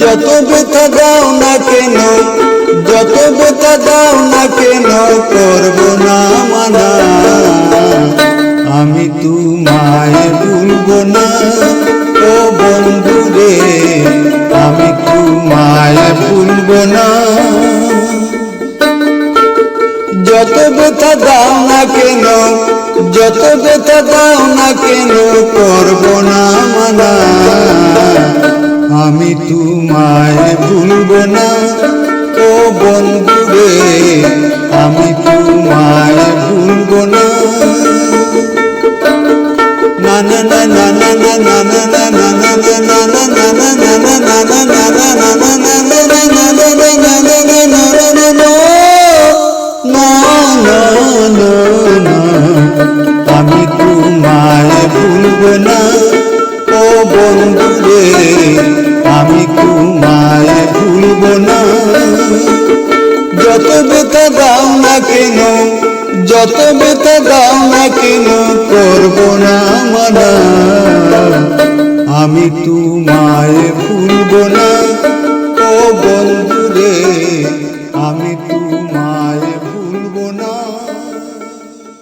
যত ব্যথা দাও না কেন, যত ব্যথা দাও না কেন করব না মানা। আমি তোমায় ভুলবো না, ও বন্ধু রে, আমি তোমায় ভুলবো না। যত ব্যথা দাও না কেন, যত ব্যথা দাও না কেন করব তোমায় ভুলবো না ও বন্ধু রে আমি তোমায় ভুলবো না না না আমি তোমায় ভুলব না ও বন্ধু রে যত বেতা দাও না কেন, যত বেতা দাও না কেন করব না মানা। আমি তোমায় ভুলব না।